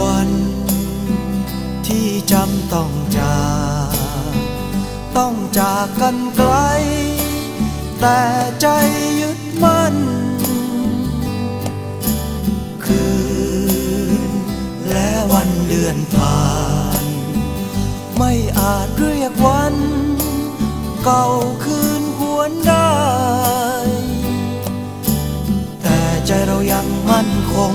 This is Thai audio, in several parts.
วันที่จำต้องจากต้องจากกันไกล แต่ใจยึดมั่น คืนและวันเดือนผ่าน ไม่อาจเรียกวัน เก่าคืนหวนได้ แต่ใจเรายังมั่นคง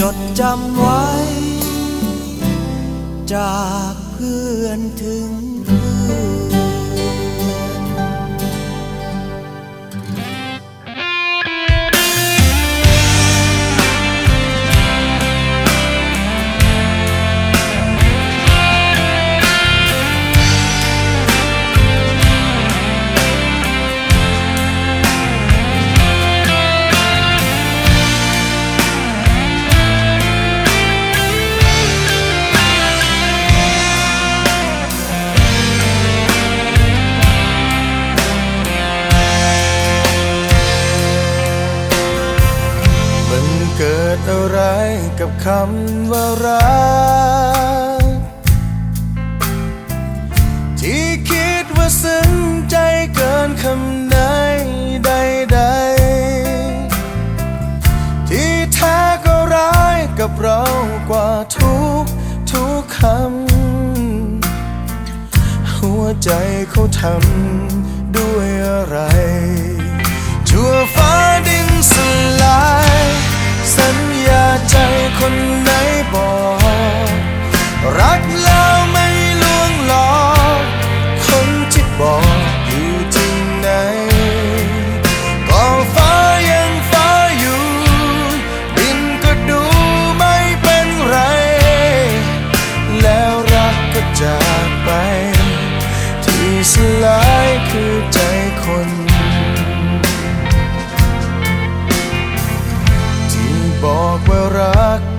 จดจำไว้ จากเพื่อนถึง คำว่ารัก ที่คิดว่าซึ้งใจเกินคำไหนใดๆ ที่แท้ก็ร้ายกับเรากว่าทุกทุกคำ หัวใจเขาทำด้วยอะไร ชั่วฟ้าดินสลาย คนไหนบอก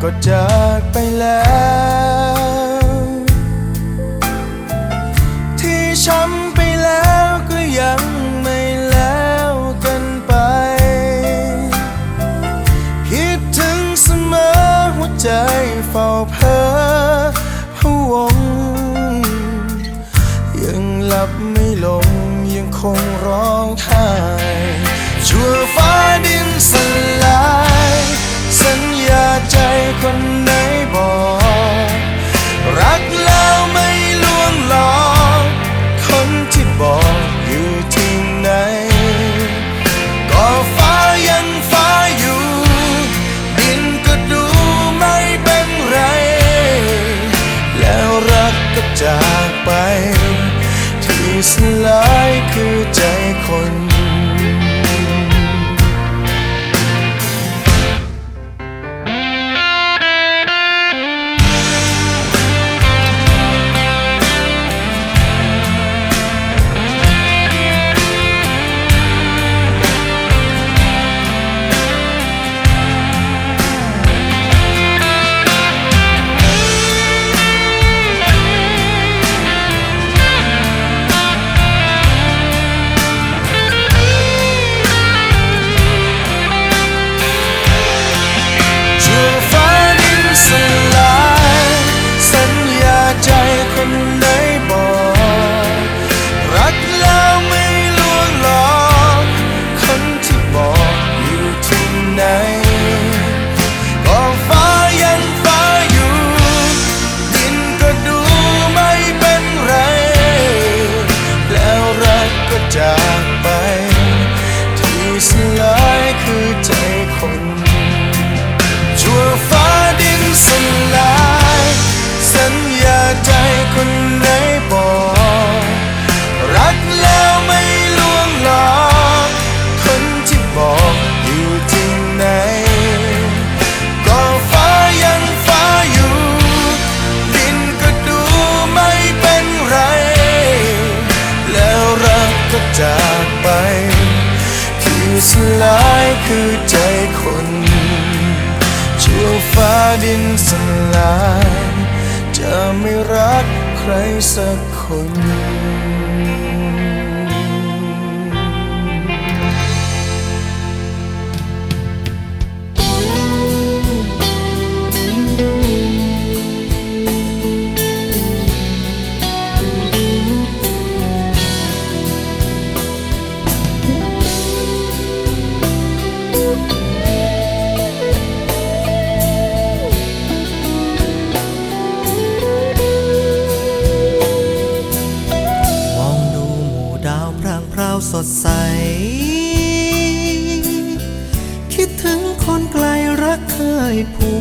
ก็จากไปแล้ว ที่ช้ำไปแล้วก็ยังไม่แล้วกันไป คิดถึงเสมอหัวใจเฝ้าเพ้อพวง ยังหลับไม่ลงยังคงร้องไห้ชั่วฟ้าดินสลาย ใจคนไหนบอก รักแล้วไม่ลวงหลอกคนที่บอกอยู่ที่ไหน ก็ฟ้ายังฟ้าอยู่ ดินก็ดูไม่เป็นไร แล้วรักก็จากไป ที่สลายคือใจคน คนชั่วฟ้าดินสลาย จะไม่รักใครสักคน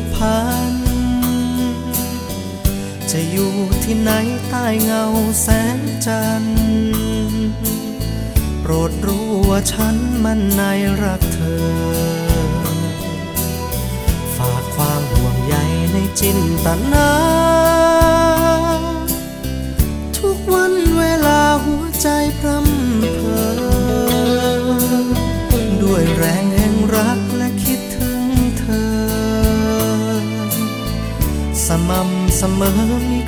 กพัน จะอยู่ที่ไหนใต้เงาแสงจันทร์โปรดรู้ว่าฉันมันในรักเธอ ฝากความห่วงใยในจินตนา เสมอไม่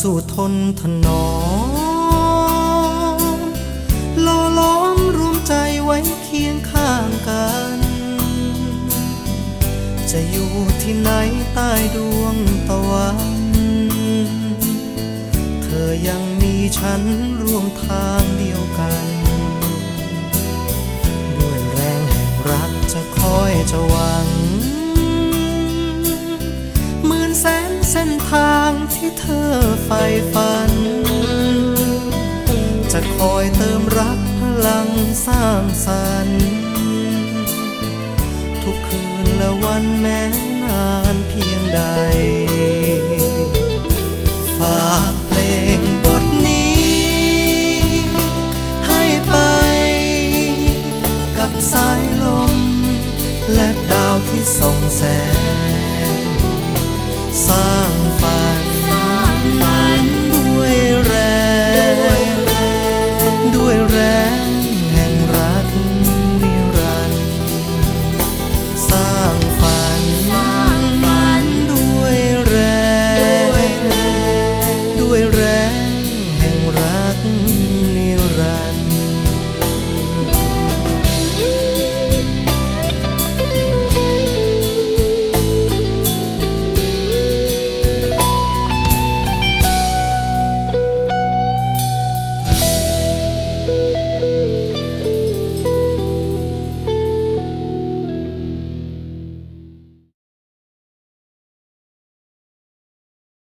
สู้ทนถนอมล่อล้อมรวมใจไว้เคียงข้างกัน จะอยู่ที่ไหนใต้ดวงตะวัน เธอยังมีฉันร่วมทางเดียวกัน ด้วยแรงแห่งรักจะคอยจะหวัง่เธอใฝ่ฝัน จะคอยเติมรักพลังสร้างสรรค์ ทุกคืนและวันแม้นานเพียงใด ฝากเพลงบทนี้ ให้ไป กับสายลม และดาวที่ส่องแสงสร้างฝัน